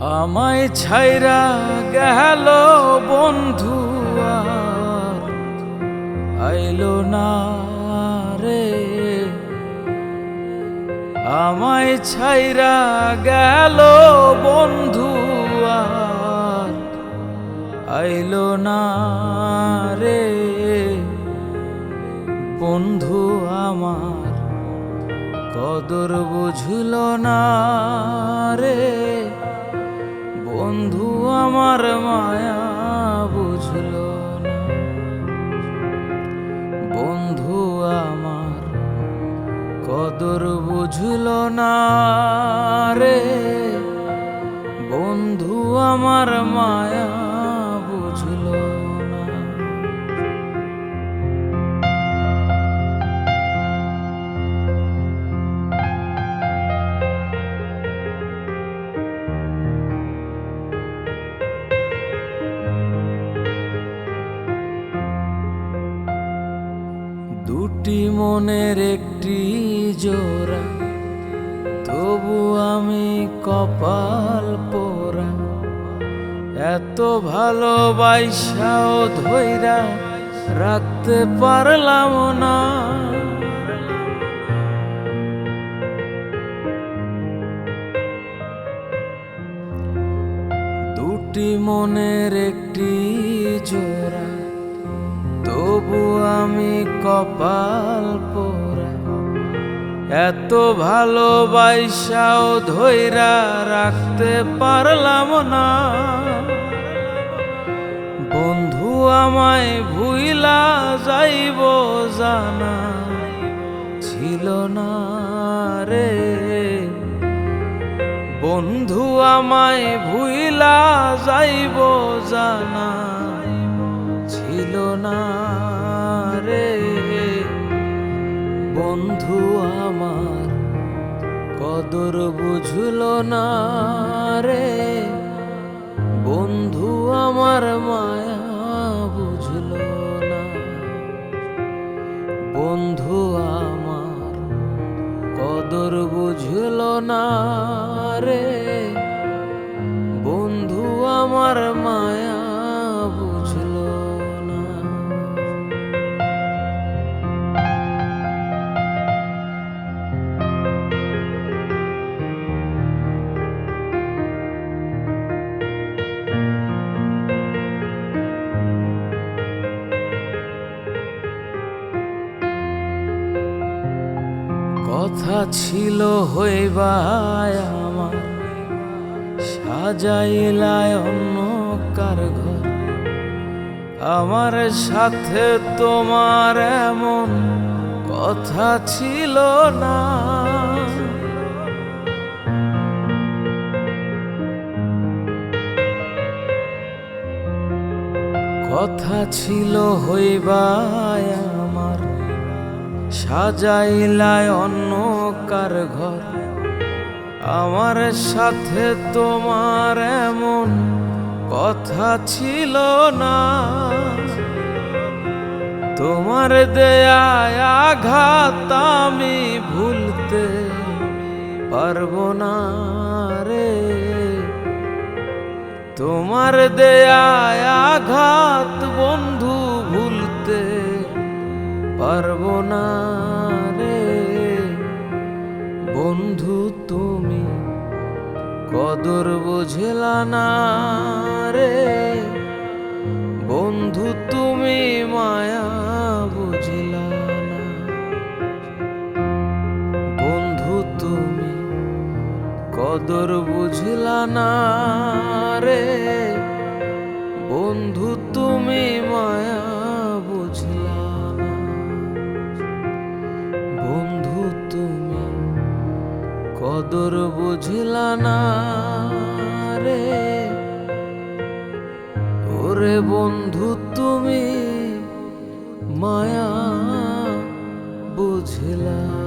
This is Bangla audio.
আমায় ছাইরা গেল বন্ধু আইলো না রে। আমায় ছাইরা গেল বন্ধু আইলো না রে। বন্ধু আমার, কদর বুঝল না রে। বন্ধু আমার মায়া বুঝল না। বন্ধু আমার কদর বুঝল না রে। বন্ধু আমার মায়া দুটি মনের একটি জোড়া, তবু আমি কপাল পোড়া। এত ভালোবাসাও ধৈরা রাখতে পারলাম না। দুটি মনের একটি জোড়া তবু আমি কপাল পোড়া। এত ভালোবাসাও ধৈরা রাখতে পারলাম না। বন্ধু আমায় ভুইলা যাইব জানা ছিল না রে। বন্ধু আমায় ভুইলা যাইব জানা না রে। বন্ধু আমার, কদর বুঝল না রে। বন্ধু আমার মায়া বুঝল না। বন্ধু আমার, কদর বুঝল না রে। বন্ধু আমার মায়া কথা ছিল, হইবাই আমার। সাজাইলায় অন্য কার ঘর। আমার সাথে তোমার এমন কথা ছিল না। কথা ছিল আমার। সাজাইলায় অন্য কার ঘর? আমার সাথে তোমার এমন কথা ছিল না। তোমার দেয়ায় আঘাত আমি ভুলতে পারব না রে। তোমার দেয়ায় আঘাত বন্ধু পারব না রে। বন্ধু তুমি কদর বুঝলা না রে। বন্ধু তুমি মায়া বুঝলা না। বন্ধু তুমি কদর বুঝলা না রে। কদর বুঝলা না রে। ওরে বন্ধু তুমি মায়া বুঝলা।